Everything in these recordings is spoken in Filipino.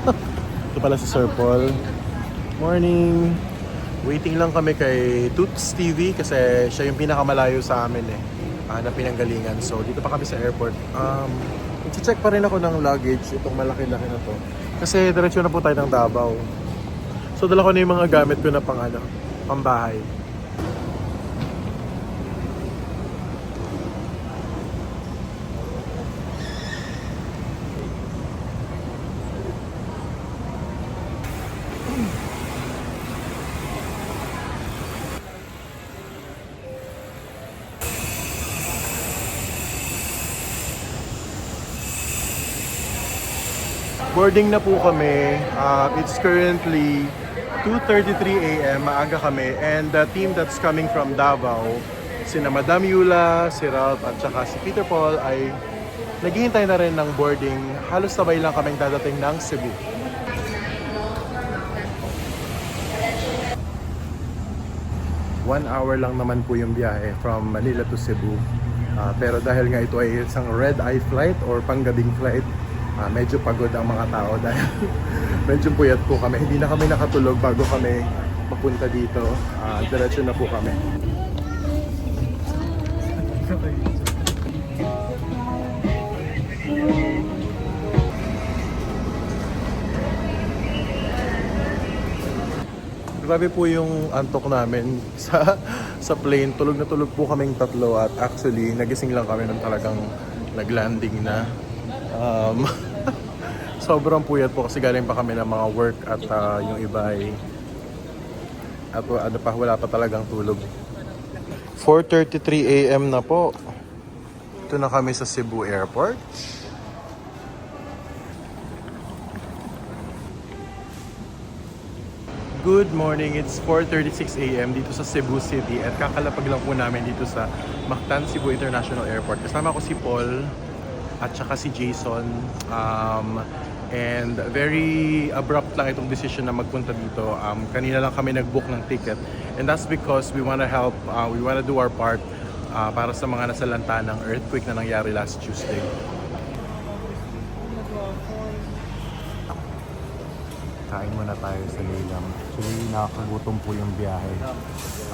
Ito pala si Sir Paul. Morning! Waiting lang kami kay Toots TV kasi siya yung pinakamalayo sa amin eh. ah, na pinanggalingan. So dito pa kami sa airport. Um, check pa rin ako ng luggage, itong malaki-laki na to. Kasi diretso na po tayo ng Davao. So dala ko na yung mga gamit ko na pang ano, pambahay. Boarding na po kami. Uh, it's currently 2.33 a.m. Maaga kami. And the team that's coming from Davao, sina Madam Yula, si Ralph, at saka si Peter Paul ay naghihintay na rin ng boarding. Halos sabay lang kaming dadating ng Cebu. One hour lang naman po yung biyahe from Manila to Cebu. Ah, pero dahil nga ito ay isang red eye flight or panggabing flight, ah, medyo pagod ang mga tao dahil medyo puyat po kami. Hindi na kami nakatulog bago kami papunta dito. Ah, diretso na po kami. Grabe po yung antok namin sa sa plane. Tulog na tulog po kaming tatlo at actually nagising lang kami nung talagang naglanding na. Um, sobrang puyat po kasi galing pa kami ng mga work at ah, yung iba ay at ano pa wala pa talagang tulog. 4:33 AM na po. Ito na kami sa Cebu Airport. Good morning, it's 4.36 a.m. dito sa Cebu City at kakalapag lang po namin dito sa Mactan Cebu International Airport. Kasama ko si Paul at saka si Jason. Um, and very abrupt lang itong decision na magpunta dito. Um, kanina lang kami nag-book ng ticket and that's because we want to help, uh, we want to do our part uh, para sa mga nasalanta ng earthquake na nangyari last Tuesday. kain muna tayo sa Lilam. Actually, nakakagutom po yung biyahe.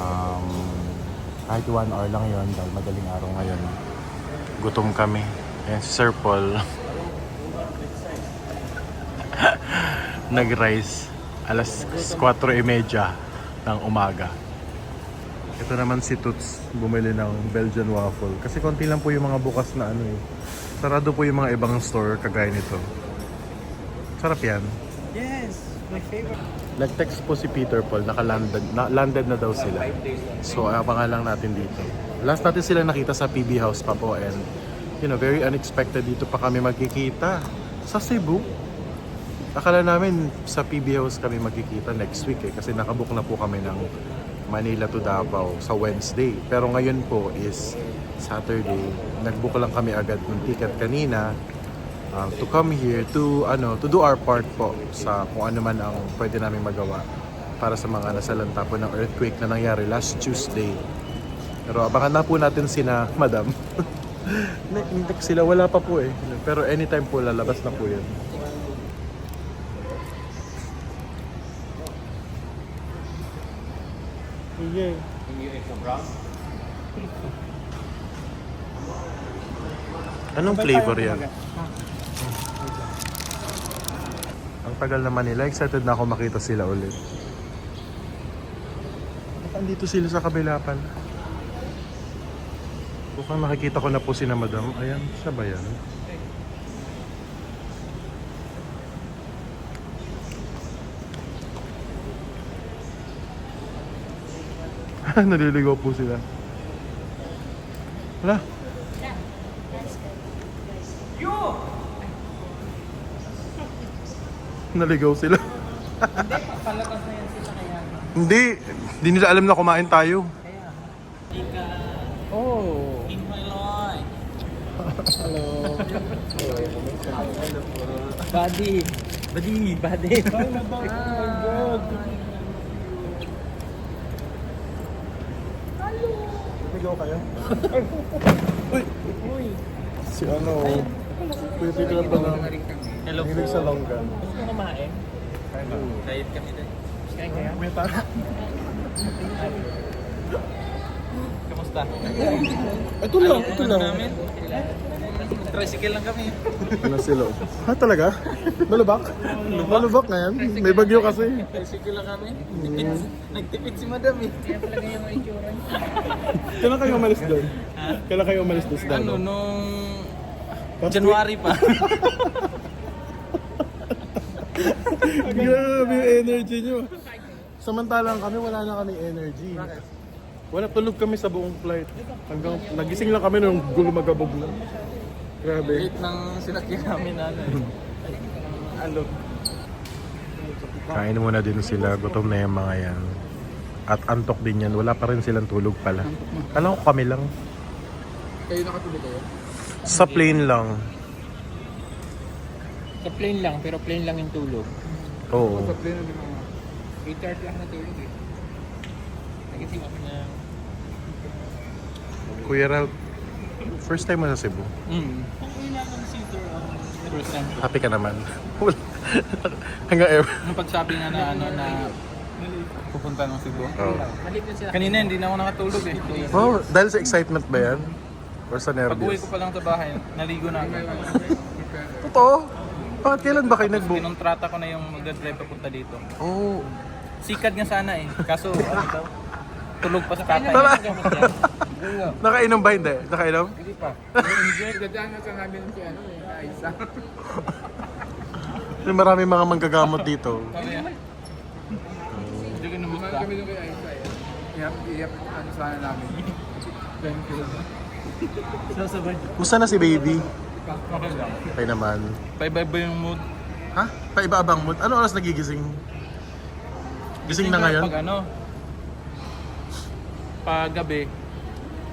Um, kahit one hour lang yon dahil madaling araw ngayon. Gutom kami. Ayan si Sir Paul. Nag-rise alas 4.30 ng umaga. Ito naman si Toots bumili ng Belgian waffle. Kasi konti lang po yung mga bukas na ano eh. Sarado po yung mga ibang store kagaya nito. Sarap yan. Yes, my favorite. Nag-text po si Peter Paul, naka-landed na, landed na daw sila. So, abangan lang natin dito. Last natin sila nakita sa PB House pa po and you know, very unexpected dito pa kami magkikita sa Cebu. Akala namin sa PB House kami magkikita next week eh kasi nakabook na po kami ng Manila to Davao sa Wednesday. Pero ngayon po is Saturday. Nagbook lang kami agad ng ticket kanina um, to come here to ano to do our part po sa kung ano man ang pwede namin magawa para sa mga nasalanta po ng earthquake na nangyari last Tuesday. Pero abangan na po natin sina Madam. Hindi sila wala pa po eh. Pero anytime po lalabas na po yan. Sige. Anong flavor yan? Ang tagal naman nila. Excited na ako makita sila ulit. Andito sila sa kabila pala? Mukhang nakikita ko na po si na madam. Ayan, siya ba yan? Naliligaw po sila. Wala. Naligaw sila. Palakas na yan sila kaya. Hindi, hindi nila alam na kumain tayo. Oh. In my life. Hello. Buddy. Buddy. Buddy. Oh my God. Naligaw kayo? Uy. Si ano, Kuya Peter pa lang. Hello po. Mahilig sa longgan. Gusto mo kumain? Diet kami din. Kain kaya? May tara. Kamusta? Ito lang, Ano- ito lang. namin? Tricycle lang kami. Ano sila? Ha talaga? Malubak? Malubak na yan? May bagyo kasi. Tricycle lang kami. Tipid, nagtipid si madam eh. Kaya talaga yung itsura Kailan kayo umalis doon? Kailan kayo umalis doon Ano, nung January pa. Grabe yung energy nyo. Samantalang kami, wala na kami energy. Wala, tulog kami sa buong flight. Hanggang, nagising lang kami nung gulumagabog na. Grabe. Late ng sinakyan namin na ano eh. Alog. Kain muna din sila, gutom na yung mga yan. At antok din yan, wala pa rin silang tulog pala. Alam ko kami lang. Kayo nakatulog kayo? Sa plane lang. Sa plane lang, pero plane lang yung tulog. Oo. plane lang yung mga 8 hours lang natulog eh. Nagising ako na... Kuya Ralph, first time mo sa Cebu. Mm. First time. Happy ka naman. Hanggang ever. Nung pagsabi nga na ano na pupunta ng Cebu. Oo. Kanina hindi na ako nakatulog eh. Oh, dahil sa excitement ba yan? Or sa Pag uwi nervous? ko pa lang sa bahay, naligo na ako. Totoo? Bakit kailan ba kayo nag-book? Kinontrata ko na yung mag-drive papunta dito. Oh. Sikad nga sana eh. Kaso ano daw? Tulog pa sa tatay. Tara. Nakainom ba hindi? Nakainom? Hindi pa. Enjoy. Dadaan na sa namin si ano eh, Aisa. Yung marami mga manggagamot dito. Hindi ko namusta. Kami nung kay Aisa eh. Iyak, iyak, ano sana namin. Thank you. Sasabay. Kumusta na si baby? Okay lang. Okay naman. Paiba-iba yung mood. Ha? Paiba-abang mood? Ano oras nagigising? Gising na ngayon? Pag ano, pag gabi,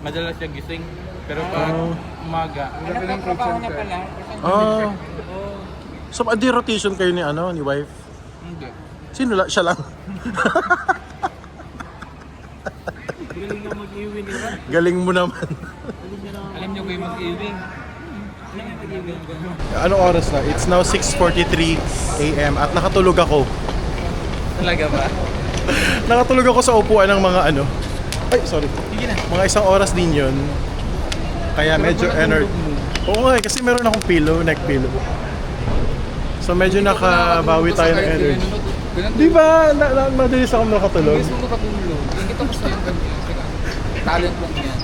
madalas siya gising. Pero pag Oh. umaga, Gabi ng production ka. Oh. So, adi rotation kayo ni ano, ni wife? hindi. Sino la? Siya lang. Galing nga mag-iwin nila. Galing mo naman. Alam niyo. Alam niyo mag-iwing. Anong oras na? It's now 6.43 a.m. at nakatulog ako. Talaga ba? Nakatulog ako sa upuan ng mga ano. Ay, sorry. Mga isang oras din yun. Kaya medyo energy. Oo nga, eh, kasi meron akong pillow, neck pillow. So medyo nakabawi tayo ng energy. Di ba? Na, na, madalis akong nakatulog. Gusto mo katulog. Ingit ako sa yung ganyan. Talent lang yan.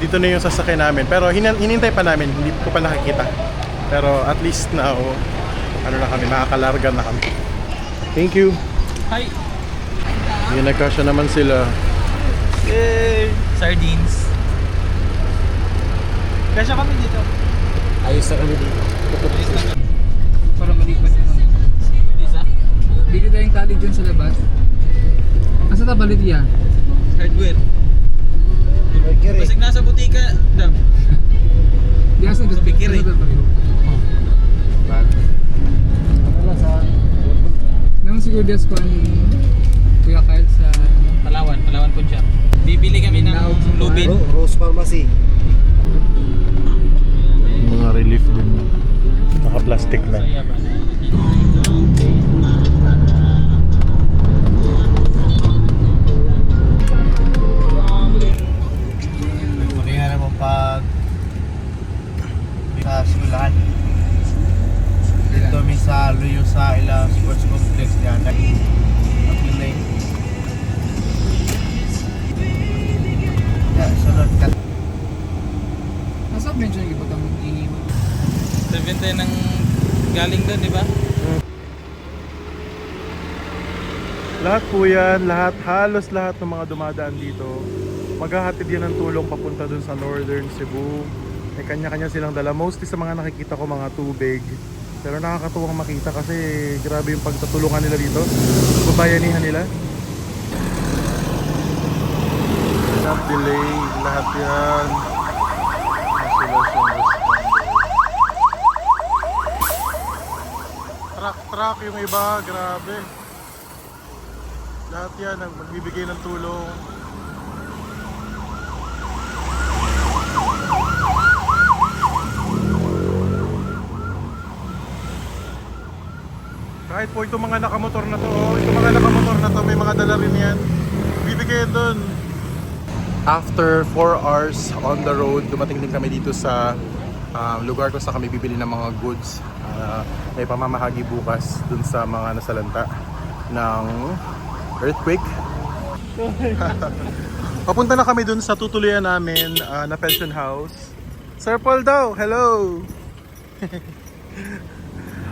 Dito na yung sasakyan namin. Pero hinan hinintay pa namin. Hindi ko pa nakikita. Pero at least now, ano na kami, makakalarga na kami. Thank you. Hi! Yung nagkasya naman sila. Yay! Sardines. Kasya kami dito. Ayos na kami dito. Para malipat yun. Lisa? Bili tayong tali dyan sa labas. Asa ta balit yan? Hardware. Basig nasa butika, Dam. Asa Sa Pikiri. asa ta balit? Naman siguro dias ko ang Kuya Kyle sa Palawan, Palawan po siya. Bibili kami ng lubid. Rose Pharmacy. Mga relief din. Naka-plastic na. Sa Luyo sa ila sports complex niya. Pag-ilay. Yeah, sunod ka. Asa medyo yung iba tang iiwan. 70 ng galing doon, di ba? Lahat po yan, lahat, halos lahat ng mga dumadaan dito, maghahatid yan ng tulong papunta dun sa Northern Cebu. May kanya-kanya silang dala. Mostly sa mga nakikita ko mga tubig. Pero nakakatuwang makita kasi grabe yung pagtatulungan nila dito. Babayanihan nila. Not delay, lahat yan. Isolation responder. Truck, truck yung iba, grabe. Lahat yan magbibigay ng tulong. Kahit po itong mga nakamotor na to, oh, itong mga nakamotor na to, may mga dala rin yan. Bibigay doon. After 4 hours on the road, dumating din kami dito sa um, lugar kung saan kami bibili ng mga goods. Uh, may pamamahagi bukas dun sa mga nasalanta ng earthquake. Papunta na kami dun sa tutuluyan namin ah, na pension house. Sir Paul daw, hello!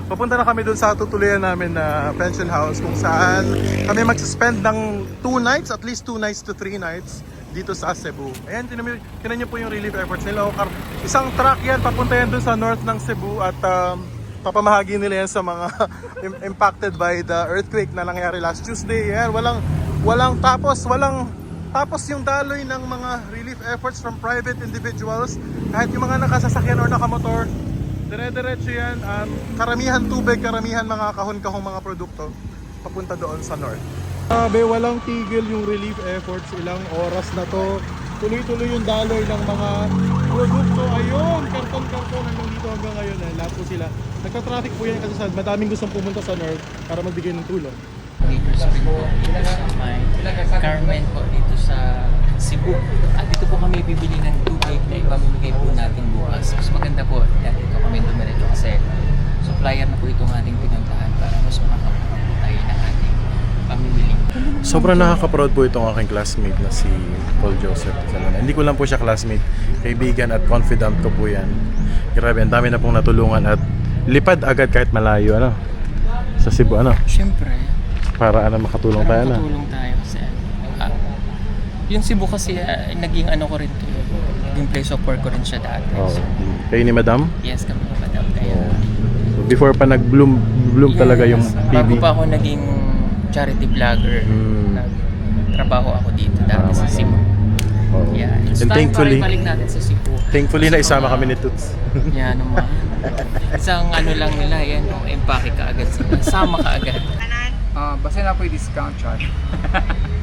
Papunta na kami dun sa tutuluyan namin na pension house kung saan kami mag-spend ng 2 nights, at least 2 nights to 3 nights dito sa Cebu. Ayan, tinan niyo- po yung relief efforts nila. O, kar- Isang truck yan, papunta yan dun sa north ng Cebu at um, papamahagi nila yan sa mga im- impacted by the earthquake na nangyari last Tuesday. Ayan, walang, walang tapos, walang tapos yung daloy ng mga relief efforts from private individuals, kahit yung mga nakasasakyan or nakamotor, dire-diretso yan. Um, karamihan tubig, karamihan mga kahon-kahong mga produkto papunta doon sa north. Sabi, walang tigil yung relief efforts. Ilang oras na to. Tuloy-tuloy yung daloy ng mga produkto. Ayun, karton-karton hanggang dito hanggang ngayon. Eh. Lahat po sila. Nagka-traffic po yan kasi sa madaming gustong pumunta sa north para magbigay ng tulong. Spring po dito sa may Carmen po dito sa Cebu. At dito po kami bibili ng tubig na ipamimigay po natin bukas. Mas maganda po na dito kami dumiretso kasi supplier na po itong ating pinuntahan para mas makakapunta tayo ng ating pamimili. Sobrang nakaka-proud po itong aking classmate na si Paul Joseph Salona. Hindi ko lang po siya classmate, kaibigan at confidant ko po yan. Grabe, ang dami na pong natulungan at lipad agad kahit malayo, ano? Sa Cebu, ano? Siyempre, Para ano, makatulong tayo, para ano? makatulong tayo kasi ah, yung Cebu kasi ah, naging ano ko rin to, naging place of work ko rin siya dati. Oh. So, Kayo ni Madam? yes kami ni Madam kaya So, before pa nag-bloom bloom talaga yung Yes. Bago PB. pa ako naging charity vlogger, Mm. nagtrabaho ako dito dati sa Cebu. Oh. Yeah. And thankfully, balik natin sa Cebu. thankfully na isama mga- kami ni Toots. Yan naman. Isang ano lang nila, yan, yung empake ka agad sila. Sama ka agad. Ah, basta na po yung discount chart.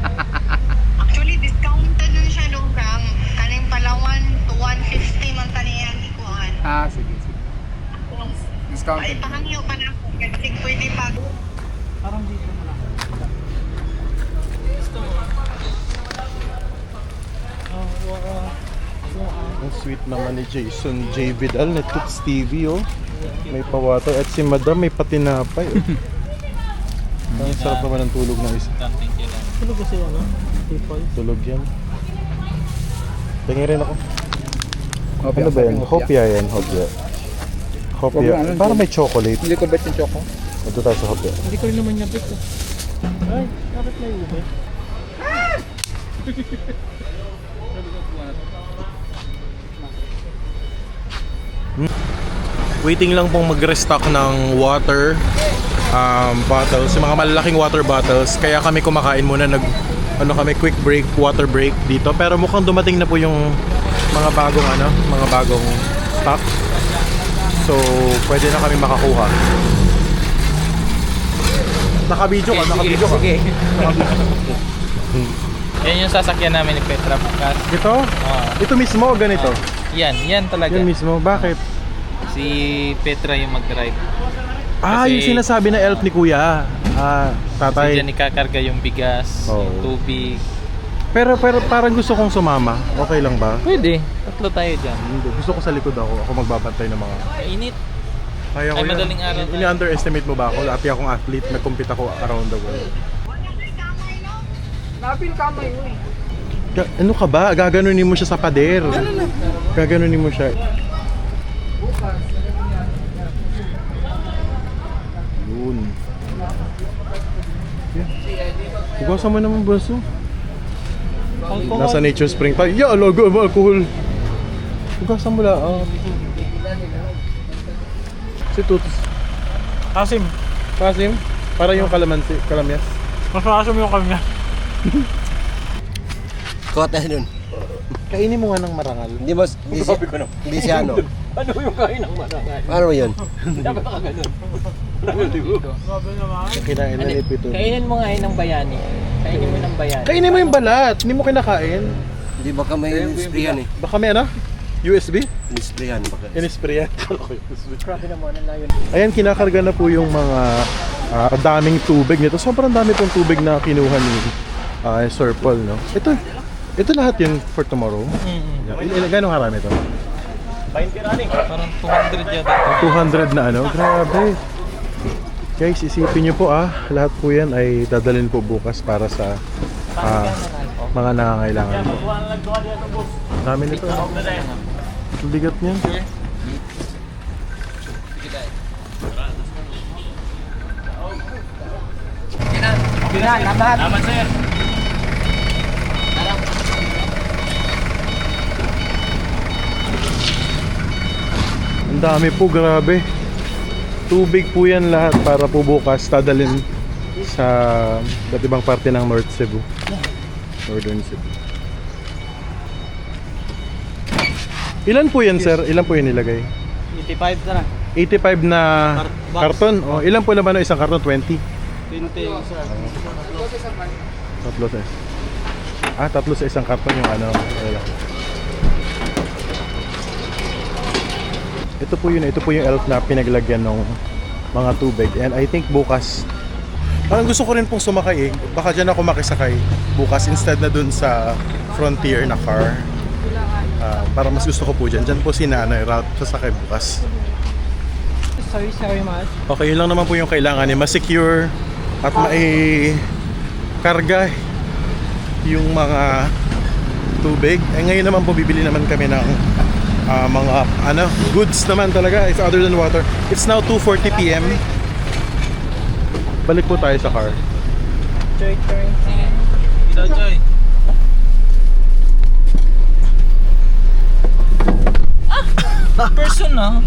Siya lugang. Kaning Palawan to 150 man taniyan ikuan. Ah, sige, sige. Discount. Ay, pahangyo pa na ako. Kasi pwede pa. Ang sweet naman ni Jason J. Vidal na Toots TV, oh. May pawater. At si Madam may patinapay, oh. Ang sarap naman ng tulog ng isa. Tulog kasi ano? People. Tulog yan. Tingin rin ako. Hopia, Ano ba yan? hopia. Hopia yan, hopia. Hopia. Ano? Parang may chocolate. Hindi ko bet yung choco. Ito tayo sa hopia. Hindi ko rin naman nabit ko. Ay, bakit may ube? Waiting lang pong mag-restock ng water um, bottles, yung mga malalaking water bottles. Kaya kami kumakain muna nag ano kami quick break, water break dito. Pero mukhang dumating na po yung mga bagong ano, mga bagong stock. So, pwede na kami makakuha. Naka-video ka, naka-video ka. Sige. Yan yung sasakyan namin ni Petra bukas. Ito? Ah, Ito mismo o ganito? yan, yan talaga. Yan mismo. Bakit? Si Petra yung mag-drive. Ah, Kasi- yung sinasabi na elf ni Kuya. Ah, Kasi tatay. dyan ikakarga yung bigas, Oo. yung tubig. Pero pero parang gusto kong sumama. Okay lang ba? Pwede. Tatlo tayo dyan. Hindi. Gusto ko sa likod ako. Ako magbabantay ng mga... Init. Kaya ko Ay, yan. madaling araw tayo. Ini-underestimate mo ba ako? Dati akong athlete. Nag-compete ako around the world. Na kamay, no? Napil kamay mo eh. Ga- ano ka ba? Gaganunin mo siya sa pader. Gaganunin mo siya. Yun. Hugasan mo naman baso. Nasa Nature Spring tayo. Yeah, logo mo alcohol. Hugasan mo lang. ah. Si Tuts. Asim. Kasim. Para yung kalamansi, kalamyas. Mas maasim yung kanya. Kota nun. Kainin mo nga ng marangal. Hindi mo, hindi si, hindi si ano. Ano yung kain ng marangal? Ano yun? Kinain na ni Pito. Kainin mo nga yun ng bayani. Kainin mo ng bayani. Kainin mo yung balat. Hindi mo kinakain. Hindi baka may sprayan eh. Baka may ano? USB? Sprayan baka. In-sprayan. Grabe naman, ang layo. Ayan, kinakarga na po yung mga ang daming tubig nito. Sobrang dami pong tubig na kinuha ni ah, Sir Paul, no? Ito, ito lahat yun for tomorrow. Il- Gano'ng karami ito? Parang 200 yata. 200 na ano? Grabe. Guys, isipin nyo po ah, lahat po yan ay dadalhin po bukas para sa ah, mga nangangailangan po. Dami nito. ah. Ang bigat niyan. Ang dami po, grabe. Tubig po yan lahat para po bukas dadalhin sa iba't ibang parte ng North Cebu. Northern Cebu. Ilan po yan, sir? Ilan po yan nilagay? 85 na 85 na box. karton. Oh, ilan po naman ang isang karton? 20? 20 sir. Tatlo sa Ah, tatlo sa isang karton yung ano. wala. Ito po yun, ito po yung elf na pinaglagyan ng mga tubig. And I think bukas, parang gusto ko rin pong sumakay eh. Baka dyan ako makisakay bukas instead na dun sa frontier na car. Ah, para mas gusto ko po dyan. Dyan po si nanay route sasakay bukas. Sorry, sorry, mas. Okay, yun lang naman po yung kailangan eh. Mas-secure at mai karga yung mga tubig. Eh ngayon naman po bibili naman kami ng ah, mga ano, goods naman talaga. It's other than water. It's now 2:40 PM. Balik po tayo sa car. Joy turn. Ito, Joy. Person ah.